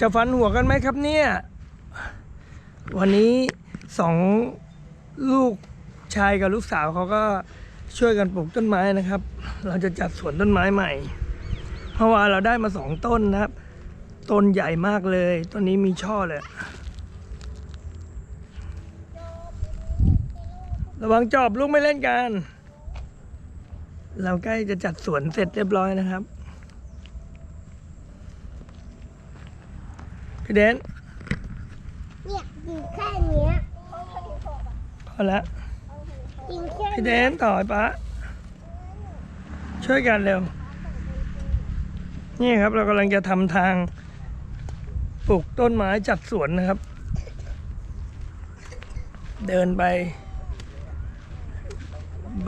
จะฟันหัวกันไหมครับเนี่ย วันนี้สองลูกชายกับลูกสาวเขาก็ช่วยกันปลูกต้นไม้นะครับ เราจะจัดสวนต้นไม้ใหม่ เพราะว่าเราได้มาสองต้นนะครับ ต้นใหญ่มากเลย ต้นนี้มีช่อเลย ระวังจอบลูกไม่เล่นกัน เราใกล้จะจัดสวนเสร็จเรียบร้อยนะครับ พี่เดนเนี่ยกินแค่เนี้ยพอแล้วกินแค่พี่เดนต่อยปะช่วยกันเร็ว นี่ครับเรากำลังจะทำทางปลูกต้นไม้จัดสวนนะครับ เดินไป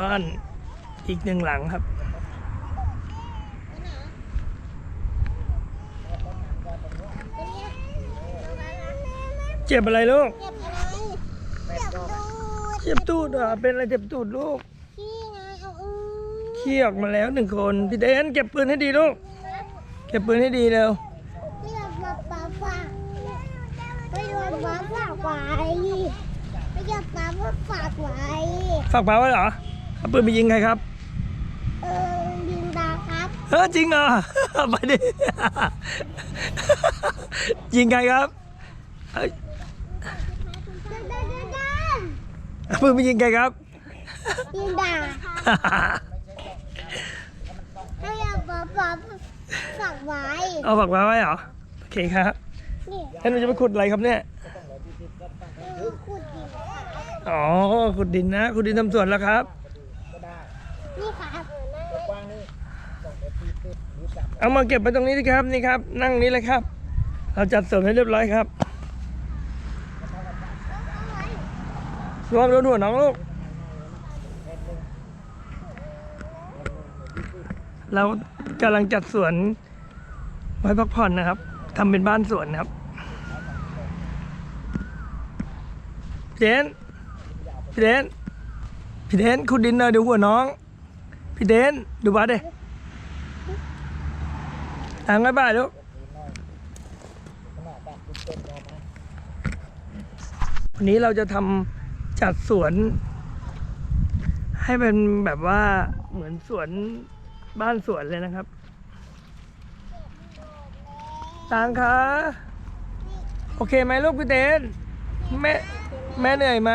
บ้านอีกหนึ่งหลังครับ เจ็บอะไรลูก เจ็บอะไรเจ็บตูดเจ็บตูดเหรอะเป็นอะไรเจ็บตูดลูกขี้ไงเอาอือขี้ออกมาแล้วหนึ่งคน พี่เดนเก็บปืนให้ดีลูก เก็บปืนให้ดีเร็วไม่ยอมมาปาฝากไม่ยอมมาฝากไว้ไม่ยอมมาฝากไว้ฝากปาไว้เหรอเอาปืนไปยิงใครครับเออยิงดาครับเออจริงเหรอไปดิยิงใครครับเอ้ย เดินเดินเดินเดิน เอาปืนไปยิงใครครับ ยิงดาไม่ยอมมาฝากฝากไว้เอาฝากปาไว้เหรอ โอเคครับนี่แล้วหนูจะไปขุดอะไรครับเนี่ยเออขุดดินอ๋อ ขุดดินนะ ขุดดินทำสวนแล้วครับ นี่ครับเอามาเก็บไปตรงนี้สิครับ นี่ครับ นั่งนี้เลยครับ เราจัดสวนให้เรียบร้อยครับ ระวังโดนหัวน้องลูกเรากำลังจัดสวนไว้พักผ่อนนะครับทำเป็นบ้านสวนนะครับพี่เดนพี่เดนพี่เดนขุดดินหน่อยดูหัวน้องพี่เดนดูบ้านดิอ่างไว้บ้านลูกวันนี้เราจะทำ จัดสวน ให้เป็นแบบว่าเหมือนสวนบ้านสวนเลยนะครับตางคะโอเคไหมลูกพี่เดนแม่แม่เหนื่อยไหม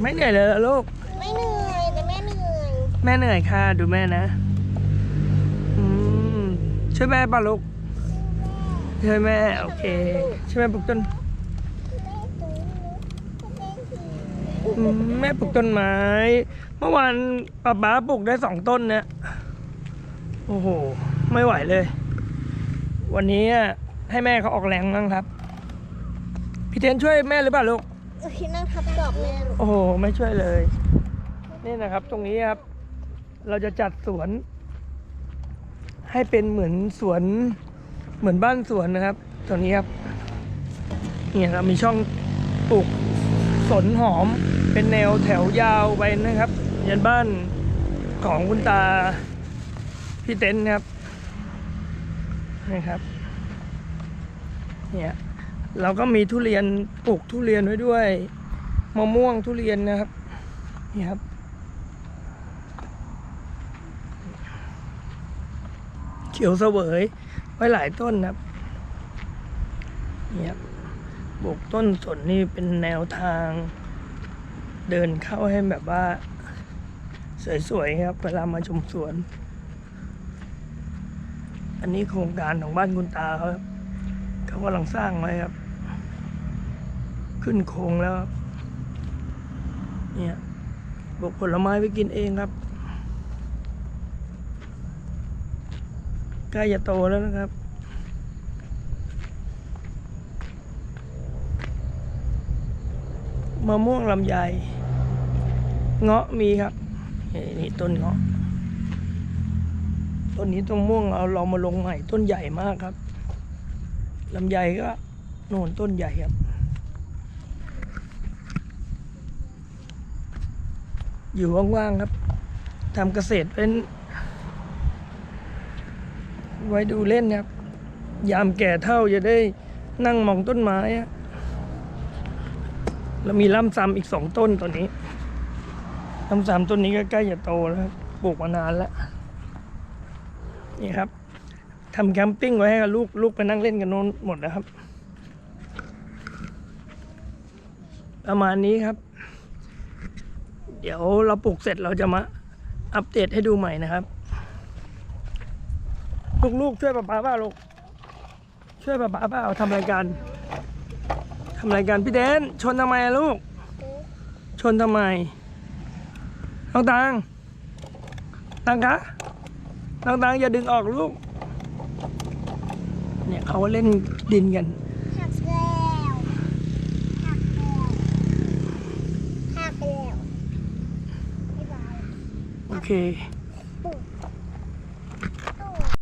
ไม่เหนื่อยเลยเหรอลูก ไม่เหนื่อยแต่แม่เหนื่อย แม่เหนื่อยค่ะ ดูแม่นะอืมช่วยแม่ป่ะลูกช่วยแม่ โอเคช่วยแม่ปลูกต้น อืมแม่ปลูกต้นไม้ เมื่อวานป้าป๊าปลูกได้สองต้นเนี่ยโอ้โห ไม่ไหวเลย วันนี้อะให้แม่เขาออกแรงบ้างครับ พี่เทนช่วยแม่หรือเปล่าลูกโอเคนั่งทับดอกแม่ลูกโอ้โห ไม่ช่วยเลย นี่นะครับ ตรงนี้ครับ เราจะจัดสวน ให้เป็นเหมือนสวน เหมือนบ้านสวนนะครับตรงนี้ครับ เนี่ยเรามีช่องปลูก สนหอมเป็นแนวแถวยาวไปนะครับยันบ้านของคุณตาพี่เต้นครับนะครับเนี่ยเราก็มีทุเรียนปลูกทุเรียนไว้ด้วยมะม่วงทุเรียนนะครับนี่ครับเขียวเสวยไว้หลายต้นนะครับนี่ครับ ปลูกต้นสนนี่เป็นแนวทาง เดินเข้าให้แบบว่า สวยๆครับเวลามาชมสวน อันนี้โครงการของบ้านคุณตาเขาครับเขากำลังสร้างไว้ครับ ขึ้นโครงแล้ว เนี่ยปลูกผลไม้ไปกินเองครับใกล้จะโตแล้วนะครับ มะม่วงลำไย เงาะมีครับนี่นี่ต้นเงาะ ต้นนี้ต้นม่วงเอาเรามาลงใหม่ต้นใหญ่มากครับลำไยก็โน่นต้นใหญ่ครับ อยู่ว่างๆครับทำเกษตรเป็น ไว้ดูเล่นครับ ยามแก่เท่าจะได้นั่งมองต้นไม้อะ แล้วมีล่ำซ้ำอีกสองต้นตัวนี้ล่ำซ้ำต้นนี้ก็ใกล้จะโตแล้วปลูกมานานแล้วนี่ครับทำแคมปิ้งไว้ให้กับลูกลูกไปนั่งเล่นกันโน้นหมดแล้วครับ ประมาณนี้ครับ เดี๋ยวเราปลูกเสร็จเราจะมาอัปเดตให้ดูใหม่นะครับ ลูกๆช่วยป้าป้าเปล่าลูกช่วยป้าป้าเปล่าทำรายการ ทำรายการพี่แดน ชนทำไมอะลูก ชนทำไมน้องตังตังคะน้องตังอย่าดึงออกลูก เนี่ยเขาเล่นดินกันหักแล้วหักแล้วหักแล้วบ๊ายบายโอเค